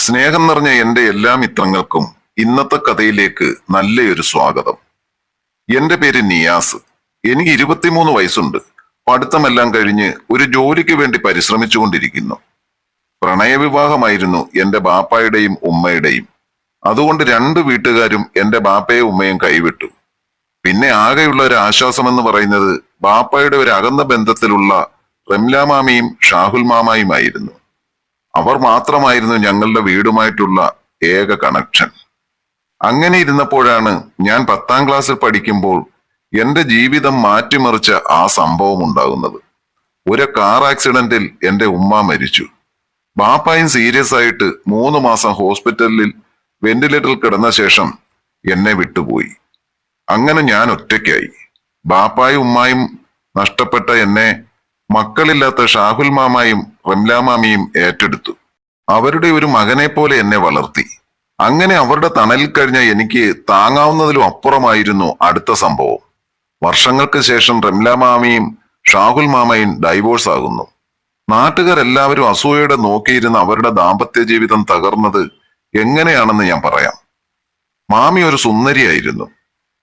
സ്നേഹം നിറഞ്ഞ എന്റെ എല്ലാ മിത്രങ്ങൾക്കും ഇന്നത്തെ കഥയിലേക്ക് നല്ലൊരു സ്വാഗതം. എന്റെ പേര് നിയാസ്. എനിക്ക് ഇരുപത്തിമൂന്ന് വയസ്സുണ്ട്. പഠിത്തമെല്ലാം കഴിഞ്ഞ് ഒരു ജോലിക്ക് വേണ്ടി പരിശ്രമിച്ചുകൊണ്ടിരിക്കുന്നു. പ്രണയവിവാഹമായിരുന്നു എന്റെ ബാപ്പായുടെയും ഉമ്മയുടെയും. അതുകൊണ്ട് രണ്ട് വീട്ടുകാരും എന്റെ ബാപ്പയും ഉമ്മയും കൈവിട്ടു. പിന്നെ ആകെയുള്ള ഒരു ആശ്വാസം എന്ന് പറയുന്നത് ബാപ്പായുടെ ഒരു അകന്ന ബന്ധത്തിലുള്ള റംലാമാമയും ഷാഹുൽ മാമായുമായിരുന്നു. അവർ മാത്രമായിരുന്നു ഞങ്ങളുടെ വീടുമായിട്ടുള്ള ഏക കണക്ഷൻ അങ്ങനെ ഇരുന്നപ്പോഴാണ് ഞാൻ പത്താം ക്ലാസ്സിൽ പഠിക്കുമ്പോൾ എന്റെ ജീവിതം മാറ്റിമറിച്ച ആ സംഭവം ഉണ്ടാകുന്നത്. ഒരു കാർ ആക്സിഡന്റിൽ എന്റെ ഉമ്മ മരിച്ചു. ബാപ്പായും സീരിയസ് ആയിട്ട് മൂന്ന് മാസം ഹോസ്പിറ്റലിൽ വെന്റിലേറ്ററിൽ കിടന്ന ശേഷം എന്നെ വിട്ടുപോയി. അങ്ങനെ ഞാൻ ഒറ്റയ്ക്കായി. ബാപ്പായും ഉമ്മായും നഷ്ടപ്പെട്ട എന്നെ മക്കളില്ലാത്ത ഷാഹുൽ മാമായും റംല മാമിയും ഏറ്റെടുത്തു. അവരുടെ ഒരു മകനെ പോലെ എന്നെ വളർത്തി. അങ്ങനെ അവരുടെ തണലിൽ കഴിഞ്ഞ എനിക്ക് താങ്ങാവുന്നതിലും അപ്പുറമായിരുന്നു അടുത്ത സംഭവം. വർഷങ്ങൾക്ക് ശേഷം റംല മാമിയും ഷാഹുൽ മാമയും ഡൈവോഴ്സ് ആകുന്നു. നാട്ടുകാരെല്ലാവരും അസൂയയുടെ നോക്കിയിരുന്ന അവരുടെ ദാമ്പത്യ ജീവിതം തകർന്നത് എങ്ങനെയാണെന്ന് ഞാൻ പറയാം. മാമി ഒരു സുന്ദരിയായിരുന്നു.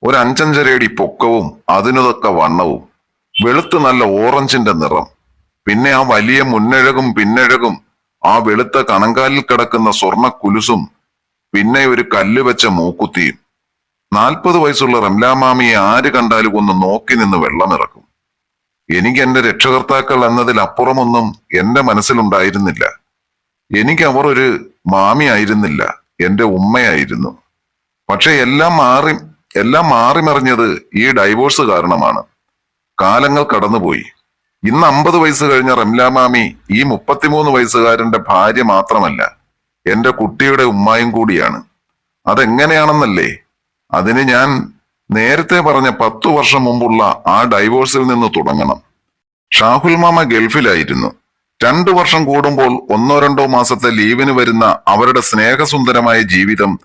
ഒരു അഞ്ചഞ്ചരയടി പൊക്കവും അതിനൊതൊക്കെ വണ്ണവും. വെളുത്ത് നല്ല ഓറഞ്ചിന്റെ നിറം. പിന്നെ ആ വലിയ മുന്നഴകും പിന്നഴകും ആ വെളുത്ത കണങ്കാലിൽ കിടക്കുന്ന സ്വർണ കുലുസും പിന്നെ ഒരു കല്ല് വെച്ച മൂക്കുത്തിയും. നാൽപ്പത് വയസ്സുള്ള റംലാമാമിയെ ആര് കണ്ടാലും ഒന്ന് നോക്കി നിന്ന് വെള്ളമിറക്കും. എനിക്ക് എന്റെ രക്ഷകർത്താക്കൾ എന്നതിൽ അപ്പുറമൊന്നും എന്റെ മനസ്സിലുണ്ടായിരുന്നില്ല. എനിക്ക് അവർ ഒരു മാമി ആയിരുന്നില്ല എന്റെ ഉമ്മയായിരുന്നു. പക്ഷെ എല്ലാം മാറി എല്ലാം മാറി മറിഞ്ഞത് ഈ ഡൈവോഴ്സ് കാരണമാണ്. കാലങ്ങൾ കടന്നുപോയി. ഇന്ന് അമ്പത് വയസ്സ് കഴിഞ്ഞ റംലാമാമി ഈ മുപ്പത്തിമൂന്ന് വയസ്സുകാരന്റെ ഭാര്യ മാത്രമല്ല എന്റെ കുട്ടിയുടെ ഉമ്മായും കൂടിയാണ്. അതെങ്ങനെയാണെന്നല്ലേ? അതിന് ഞാൻ നേരത്തെ പറഞ്ഞ പത്തു വർഷം മുമ്പുള്ള ആ ഡൈവോഴ്സിൽ നിന്ന് തുടങ്ങണം. ഷാഹുൽ മാമ ഗൾഫിലായിരുന്നു. രണ്ടു വർഷം കൂടുമ്പോൾ ഒന്നോ രണ്ടോ മാസത്തെ ലീവിന് വരുന്ന അവരുടെ സ്നേഹസുന്ദരമായ ജീവിതം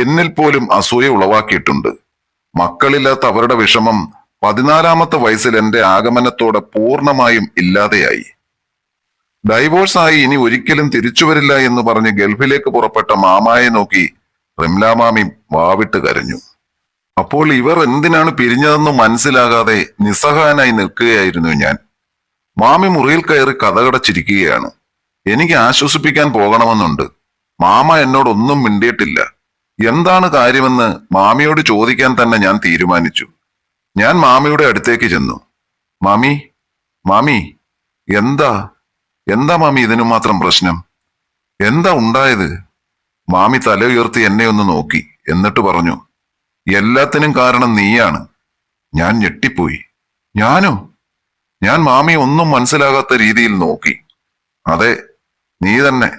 എന്നിൽ പോലും അസൂയ ഉളവാക്കിയിട്ടുണ്ട്. മക്കളില്ലാത്ത അവരുടെ വിഷമം പതിനാലാമത്തെ വയസ്സിൽ എന്റെ ആഗമനത്തോടെ പൂർണമായും ഇല്ലാതെയായി. ഡൈവോഴ്സായി ഇനി ഒരിക്കലും തിരിച്ചു വരില്ല എന്ന് പറഞ്ഞ് ഗൾഫിലേക്ക് പുറപ്പെട്ട മാമായെ നോക്കി റിംലാമാമി വാവിട്ട് കരഞ്ഞു. അപ്പോൾ ഇവർ എന്തിനാണ് പിരിഞ്ഞതെന്ന് മനസ്സിലാകാതെ നിസ്സഹായനായി നിൽക്കുകയായിരുന്നു ഞാൻ. മാമി മുറിയിൽ കയറി കഥകടച്ചിരിക്കുകയാണ്. എനിക്ക് ആശ്വസിപ്പിക്കാൻ പോകണമെന്നുണ്ട്. മാമ എന്നോടൊന്നും മിണ്ടിയിട്ടില്ല. എന്താണ് കാര്യമെന്ന് മാമിയോട് ചോദിക്കാൻ തന്നെ ഞാൻ തീരുമാനിച്ചു. ഞാൻ മാമിയുടെ അടുത്തേക്ക് ചെന്നു. മാമി മാമി എന്താ? എന്താ മാമി ഇതിനു മാത്രം പ്രശ്നം? എന്താ ഉണ്ടായത്? മാമി തല ഉയർത്തി എന്നെ ഒന്ന് നോക്കി എന്നിട്ട് പറഞ്ഞു എല്ലാത്തിനും കാരണം നീയാണ്. ഞാൻ ഞെട്ടിപ്പോയി. ഞാനോ? ഞാൻ മാമി ഒന്നും മനസ്സിലാകാത്ത രീതിയിൽ നോക്കി. അതെ നീ തന്നെ.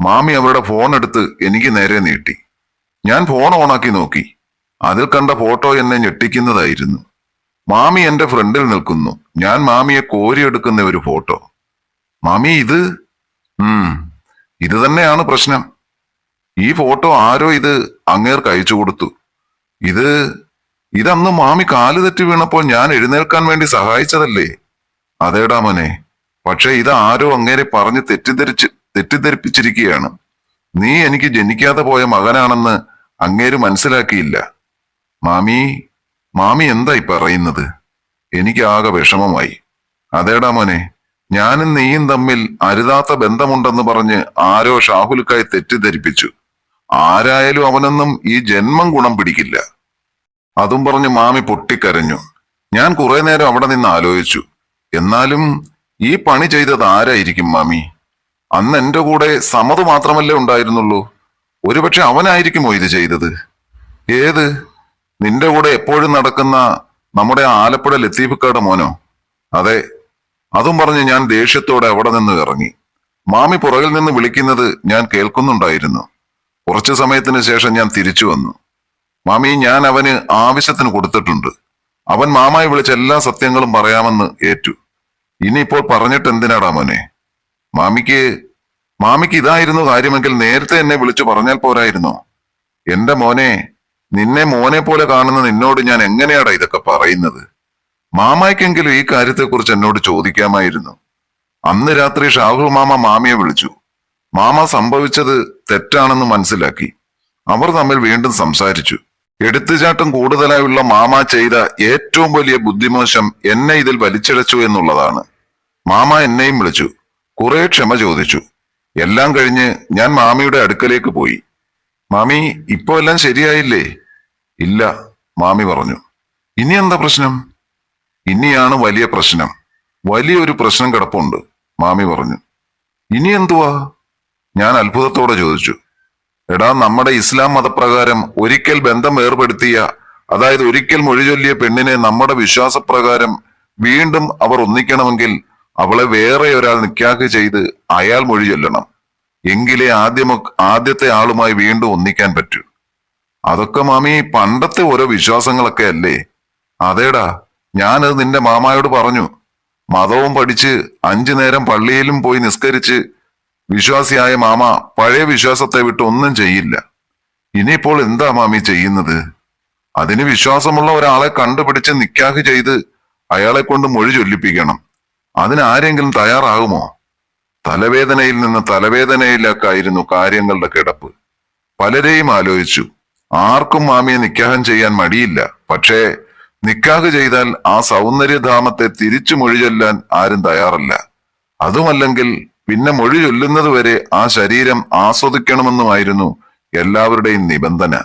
മാമി അവരുടെ ഫോൺ എടുത്ത് എനിക്ക് നേരെ നീട്ടി. ഞാൻ ഫോൺ ഓണാക്കി നോക്കി. അതിൽ കണ്ട ഫോട്ടോ എന്നെ ഞെട്ടിക്കുന്നതായിരുന്നു. മാമി എന്റെ ഫ്രണ്ടിൽ നിൽക്കുന്നു. ഞാൻ മാമിയെ കോരിയെടുക്കുന്ന ഒരു ഫോട്ടോ. മാമി ഇത്? ഉം ഇത് തന്നെയാണ് പ്രശ്നം. ഈ ഫോട്ടോ ആരോ ഇത് അങ്ങേർക്ക് അയച്ചു കൊടുത്തു. ഇത് ഇതന്ന് മാമി കാൽ തെറ്റി വീണപ്പോൾ ഞാൻ എഴുന്നേൽക്കാൻ വേണ്ടി സഹായിച്ചതല്ലേ? അതേടാ മോനെ. പക്ഷെ ഇത് ആരോ അങ്ങേരെ പറഞ്ഞ് തെറ്റിദ്ധരിച്ച് തെറ്റിദ്ധരിപ്പിച്ചിരിക്കുകയാണ്. നീ എനിക്ക് ജനിക്കാതെ പോയ മകനാണെന്ന് അങ്ങേര് മനസ്സിലാക്കിയില്ല. മാമി മാമി എന്തായി പറയുന്നത്? എനിക്ക് ആകെ വിഷമമായി. അതേടാ മോനെ ഞാനും നീയും തമ്മിൽ അരുതാത്ത ബന്ധമുണ്ടെന്ന് പറഞ്ഞ് ആരോ ഷാഹുൽക്കായി തെറ്റിദ്ധരിപ്പിച്ചു. ആരായാലും അവനൊന്നും ഈ ജന്മം ഗുണം പിടിക്കില്ല. അതും പറഞ്ഞ് മാമി പൊട്ടിക്കരഞ്ഞു. ഞാൻ കുറെ നേരം അവിടെ നിന്ന് ആലോചിച്ചു. എന്നാലും ഈ പണി ചെയ്തത് ആരായിരിക്കും മാമി? അന്ന് എന്റെ കൂടെ സമത് മാത്രമല്ലേ ഉണ്ടായിരുന്നുള്ളൂ. ഒരുപക്ഷെ അവനായിരിക്കുമോ ഇത് ചെയ്തത്? ഏത്? നിന്റെ കൂടെ എപ്പോഴും നടക്കുന്ന നമ്മുടെ ആലപ്പുഴ ലത്തീഫിക്കാട് മോനോ? അതെ അതും പറഞ്ഞ് ഞാൻ ദേഷ്യത്തോടെ അവിടെ നിന്ന് ഇറങ്ങി. മാമി പുറകിൽ നിന്ന് വിളിക്കുന്നത് ഞാൻ കേൾക്കുന്നുണ്ടായിരുന്നു. കുറച്ചു സമയത്തിന് ശേഷം ഞാൻ തിരിച്ചു വന്നു. മാമി ഞാൻ അവന് ആവശ്യത്തിന് കൊടുത്തിട്ടുണ്ട്. അവൻ മാമായി വിളിച്ച എല്ലാ സത്യങ്ങളും പറയാമെന്ന് ഏറ്റു. ഇനിയിപ്പോൾ പറഞ്ഞിട്ട് എന്തിനാടാ മോനെ? മാമിക്ക് മാമിക്ക് ഇതായിരുന്നു കാര്യമെങ്കിൽ നേരത്തെ എന്നെ വിളിച്ചു പറഞ്ഞാൽ പോരായിരുന്നോ? എന്റെ മോനെ നിന്നെ മോനെ പോലെ കാണുന്ന നിന്നോട് ഞാൻ എങ്ങനെയാടാ ഇതൊക്കെ പറയുന്നത്? മാമായ്ക്കെങ്കിലും ഈ കാര്യത്തെക്കുറിച്ച് എന്നോട് ചോദിക്കാമായിരുന്നു. അന്ന് രാത്രി ഷാഹു മാമ മാമിയെ വിളിച്ചു. മാമ സംഭവിച്ചത് തെറ്റാണെന്ന് മനസ്സിലാക്കി. അവർ തമ്മിൽ വീണ്ടും സംസാരിച്ചു. എടുത്തുചാട്ടം കൂടുതലായുള്ള മാമ ചെയ്ത ഏറ്റവും വലിയ ബുദ്ധിമോശം എന്നെ ഇതിൽ വലിച്ചിഴച്ചു എന്നുള്ളതാണ്. മാമ എന്നെയും വിളിച്ചു. കുറെ ക്ഷമ ചോദിച്ചു. എല്ലാം കഴിഞ്ഞ് ഞാൻ മാമിയുടെ അടുക്കലേക്ക് പോയി. മാമി ഇപ്പോ എല്ലാം ശരിയായില്ലേ? ഇല്ല മാമി പറഞ്ഞു. ഇനി എന്താ പ്രശ്നം? ഇനിയാണ് വലിയ പ്രശ്നം. വലിയൊരു പ്രശ്നം കിടപ്പുണ്ട് മാമി പറഞ്ഞു. ഇനി എന്തുവാ? ഞാൻ അത്ഭുതത്തോടെ ചോദിച്ചു. എടാ നമ്മുടെ ഇസ്ലാം മതപ്രകാരം ഒരിക്കൽ ബന്ധം ഏർപ്പെടുത്തിയ അതായത് ഒരിക്കൽ മൊഴി ചൊല്ലിയ പെണ്ണിനെ നമ്മുടെ വിശ്വാസപ്രകാരം വീണ്ടും അവർ ഒന്നിക്കണമെങ്കിൽ അവളെ വേറെ ഒരാൾ നിക്കാക്ക് ചെയ്ത് അയാൾ മൊഴി ചൊല്ലണം. എങ്കിലേ ആദ്യമ ആദ്യത്തെ ആളുമായി വീണ്ടും ഒന്നിക്കാൻ പറ്റൂ. അതൊക്കെ മാമി പണ്ടത്തെ ഓരോ വിശ്വാസങ്ങളൊക്കെ അല്ലേ? അതേടാ ഞാനത് നിന്റെ മാമായോട് പറഞ്ഞു. മതവും പഠിച്ച് അഞ്ചു നേരം പള്ളിയിലും പോയി നിസ്കരിച്ച് വിശ്വാസിയായ മാമ പഴയ വിശ്വാസത്തെ വിട്ട് ഒന്നും ചെയ്യില്ല. ഇനിയിപ്പോൾ എന്താ മാമി ചെയ്യുന്നത്? അതിന് വിശ്വാസമുള്ള ഒരാളെ കണ്ടുപിടിച്ച് നിക്കാഹ് ചെയ്ത് അയാളെ കൊണ്ട് മൊഴി ചൊല്ലിപ്പിക്കണം. അതിനാരെങ്കിലും തയ്യാറാകുമോ? തലവേദനയിൽ നിന്ന് തലവേദനയിലേക്കായിരുന്നു കാര്യങ്ങളുടെ കിടപ്പ്. പലരെയും ആലോചിച്ചു. ആർക്കും മാമിയെ നിക്കാഹം ചെയ്യാൻ മടിയില്ല. പക്ഷേ നിക്കാഹ് ചെയ്താൽ ആ സൗന്ദര്യധാമത്തെ തിരിച്ചു മൊഴി ചൊല്ലാൻ ആരും തയ്യാറല്ല. അതുമല്ലെങ്കിൽ പിന്നെ മൊഴി ചൊല്ലുന്നത് വരെ ആ ശരീരം ആസ്വദിക്കണമെന്നുമായിരുന്നു എല്ലാവരുടെയും നിബന്ധന.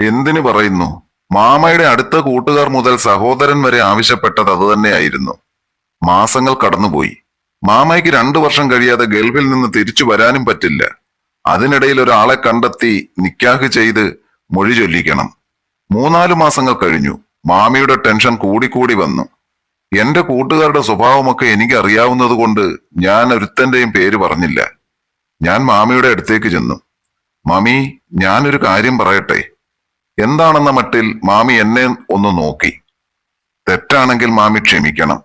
എന്തിനു പറയുന്നു? മാമയുടെ അടുത്ത കൂട്ടുകാർ മുതൽ സഹോദരൻ വരെ ആവശ്യപ്പെട്ടത് അതുതന്നെയായിരുന്നു. മാസങ്ങൾ കടന്നുപോയി. മാമയ്ക്ക് രണ്ടു വർഷം കഴിയാതെ ഗൾഫിൽ നിന്ന് തിരിച്ചു വരാനും പറ്റില്ല. അതിനിടയിൽ ഒരാളെ കണ്ടെത്തി നിക്കാഹ് ചെയ്ത് മൊഴി ചൊല്ലിക്കണം. മൂന്നാലു മാസങ്ങൾ കഴിഞ്ഞു. മാമിയുടെ ടെൻഷൻ കൂടിക്കൂടി വന്നു. എന്റെ കൂട്ടുകാരുടെ സ്വഭാവമൊക്കെ എനിക്ക് അറിയാവുന്നത് കൊണ്ട് ഞാൻ ഒരുത്തന്റെയും പേര് പറഞ്ഞില്ല. ഞാൻ മാമിയുടെ അടുത്തേക്ക് ചെന്നു. മാമി ഞാനൊരു കാര്യം പറയട്ടെ. എന്താണെന്ന മട്ടിൽ മാമി എന്നെ ഒന്ന് നോക്കി. തെറ്റാണെങ്കിൽ മാമി ക്ഷമിക്കണം.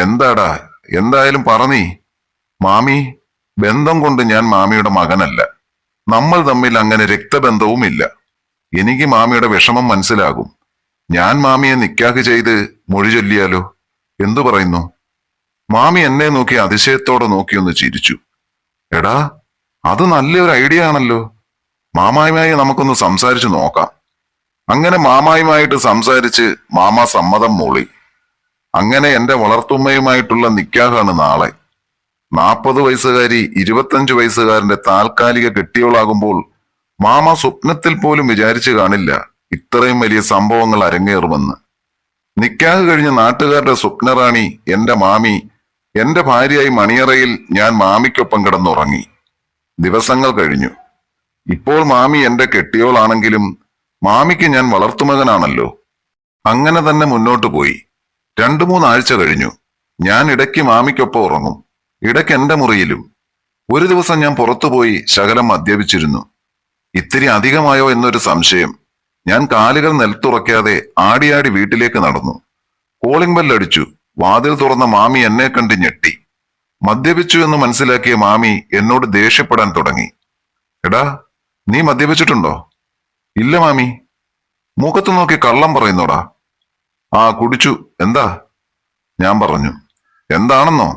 എന്താടാ എന്തായാലും പറഞ്ഞീ മാമി ബന്ധം കൊണ്ട് ഞാൻ മാമിയുടെ മകനല്ല. നമ്മൾ തമ്മിൽ അങ്ങനെ രക്തബന്ധവും ഇല്ല എനിക്ക് മാമിയുടെ വിഷമം മനസ്സിലാകും. ഞാൻ മാമിയെ നിക്കാഹ് ചെയ്ത് മൊഴി ചൊല്ലിയാലോ? എന്തു പറയുന്നു? മാമി എന്നെ നോക്കി അതിശയത്തോടെ നോക്കിയൊന്ന് ചിരിച്ചു. എടാ അത് നല്ലൊരു ഐഡിയ ആണല്ലോ. മാമായുമായി നമുക്കൊന്ന് സംസാരിച്ചു നോക്കാം. അങ്ങനെ മാമായുമായിട്ട് സംസാരിച്ച് മാമ സമ്മതം മൂളി. അങ്ങനെ എന്റെ വളർത്തുമ്മയുമായിട്ടുള്ള നിക്കാഹാണ് നാളെ. നാൽപ്പത് വയസ്സുകാരി ഇരുപത്തഞ്ചു വയസ്സുകാരന്റെ താൽക്കാലിക കെട്ടിയോളാകുമ്പോൾ മാമ സ്വപ്നത്തിൽ പോലും വിചാരിച്ചു കാണില്ല ഇത്രയും വലിയ സംഭവങ്ങൾ അരങ്ങേറുമെന്ന്. നിക്കാഹ് കഴിഞ്ഞ നാട്ടുകാരുടെ സ്വപ്നറാണി എന്റെ മാമി. എന്റെ ഭാര്യയായി മണിയറയിൽ ഞാൻ മാമിക്കൊപ്പം കിടന്നുറങ്ങി. ദിവസങ്ങൾ കഴിഞ്ഞു. ഇപ്പോൾ മാമി എന്റെ കെട്ടിയോളാണെങ്കിലും മാമിക്ക് ഞാൻ വളർത്തുമകനാണല്ലോ. അങ്ങനെ തന്നെ മുന്നോട്ടു പോയി. രണ്ടു മൂന്നാഴ്ച കഴിഞ്ഞു. ഞാൻ ഇടയ്ക്ക് മാമിക്കൊപ്പം ഉറങ്ങും. ഇടയ്ക്ക് എന്റെ മുറിയിലും. ഒരു ദിവസം ഞാൻ പുറത്തുപോയി ശകലം മദ്യപിച്ചിരുന്നു. ഇത്തിരി അധികമായോ എന്നൊരു സംശയം. ഞാൻ കാലുകൾ നിലത്തുറക്കാതെ ആടിയാടി വീട്ടിലേക്ക് നടന്നു. കോളിംഗ് ബെല്ലടിച്ചു. വാതിൽ തുറന്ന മാമി എന്നെ കണ്ട് ഞെട്ടി. മദ്യപിച്ചു എന്ന് മനസ്സിലാക്കിയ മാമി എന്നോട് ദേഷ്യപ്പെടാൻ തുടങ്ങി. എടാ നീ മദ്യപിച്ചിട്ടുണ്ടോ? ഇല്ല മാമി. മുഖത്ത് നോക്കി കള്ളം പറയുന്നോടാ. ആ കുടിച്ചു. എന്താ? ഞാൻ പറഞ്ഞു. എന്താണെന്നോ?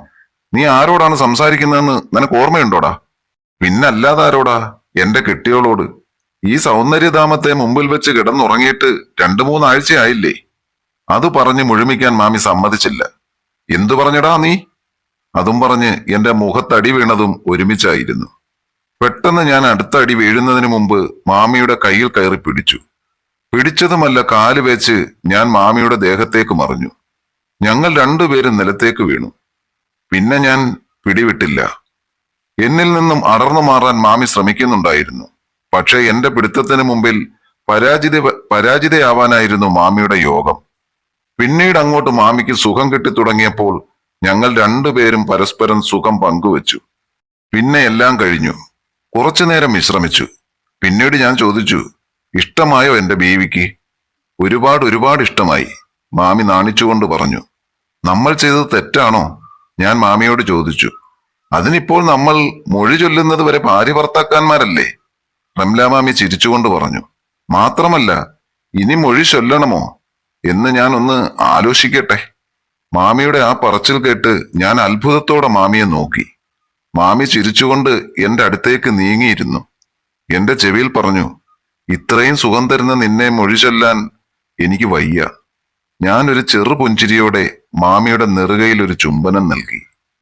നീ ആരോടാണ് സംസാരിക്കുന്നതെന്ന് നിനക്ക് ഓർമ്മയുണ്ടോടാ? പിന്നല്ലാതെ ആരോടാ? എന്റെ കെട്ടിയോളോട്. ഈ സൗന്ദര്യധാമത്തെ മുമ്പിൽ വെച്ച് കിടന്നുറങ്ങിയിട്ട് രണ്ടു മൂന്നാഴ്ചയായില്ലേ? അത് പറഞ്ഞ് മുഴുമിക്കാൻ മാമി സമ്മതിച്ചില്ല. എന്തു പറഞ്ഞടാ നീ? അതും പറഞ്ഞ് എന്റെ മുഖത്തടി വീണതും ഒരുമിച്ചായിരുന്നു. പെട്ടെന്ന് ഞാൻ അടുത്ത അടി വീഴുന്നതിന് മുമ്പ് മാമിയുടെ കയ്യിൽ കയറി പിടിച്ചു. പിടിച്ചതുമല്ല കാൽ വെച്ച് ഞാൻ മാമിയുടെ ദേഹത്തേക്ക് മറിഞ്ഞു. ഞങ്ങൾ രണ്ടുപേരും നിലത്തേക്ക് വീണു. പിന്നെ ഞാൻ പിടിവിട്ടില്ല. എന്നിൽ നിന്നും അടർന്നു മാറാൻ മാമി ശ്രമിക്കുന്നുണ്ടായിരുന്നു. പക്ഷേ എന്റെ പിടുത്തത്തിന് മുമ്പിൽ പരാജിത പരാജിതയാവാനായിരുന്നു മാമിയുടെ യോഗം. പിന്നീട് അങ്ങോട്ട് മാമിക്ക് സുഖം കിട്ടി തുടങ്ങിയപ്പോൾ ഞങ്ങൾ രണ്ടുപേരും പരസ്പരം സുഖം പങ്കുവച്ചു. പിന്നെ എല്ലാം കഴിഞ്ഞു. കുറച്ചു നേരം വിശ്രമിച്ചു. പിന്നീട് ഞാൻ ചോദിച്ചു ഇഷ്ടമായോ എന്റെ ബീവിക്ക്? ഒരുപാട് ഒരുപാട് ഇഷ്ടമായി. മാമി നാണിച്ചുകൊണ്ട് പറഞ്ഞു. നമ്മൾ ചെയ്തത് തെറ്റാണോ? ഞാൻ മാമിയോട് ചോദിച്ചു. അതിനിപ്പോൾ നമ്മൾ മൊഴി ചൊല്ലുന്നത് വരെ ഭാര്യ ഭർത്താക്കന്മാരല്ലേ? റംലാമാമി ചിരിച്ചുകൊണ്ട് പറഞ്ഞു. മാത്രമല്ല ഇനി മൊഴി ചൊല്ലണമോ? എന്ന് ഞാൻ ഒന്ന് ആലോചിക്കട്ടെ. മാമിയുടെ ആ പറച്ചിൽ കേട്ട് ഞാൻ അത്ഭുതത്തോടെ മാമിയെ നോക്കി. മാമി ചിരിച്ചുകൊണ്ട് എന്റെ അടുത്തേക്ക് നീങ്ങിയിരുന്നു. എന്റെ ചെവിയിൽ പറഞ്ഞു ഇത്രയും സുഖം തരുന്ന നിന്നെ മൊഴി ചൊല്ലാൻ എനിക്ക് വയ്യ. ഞാനൊരു ചെറു പുഞ്ചിരിയോടെ മാമിയുടെ നെറുകയിൽ ഒരു ചുംബനം നൽകി.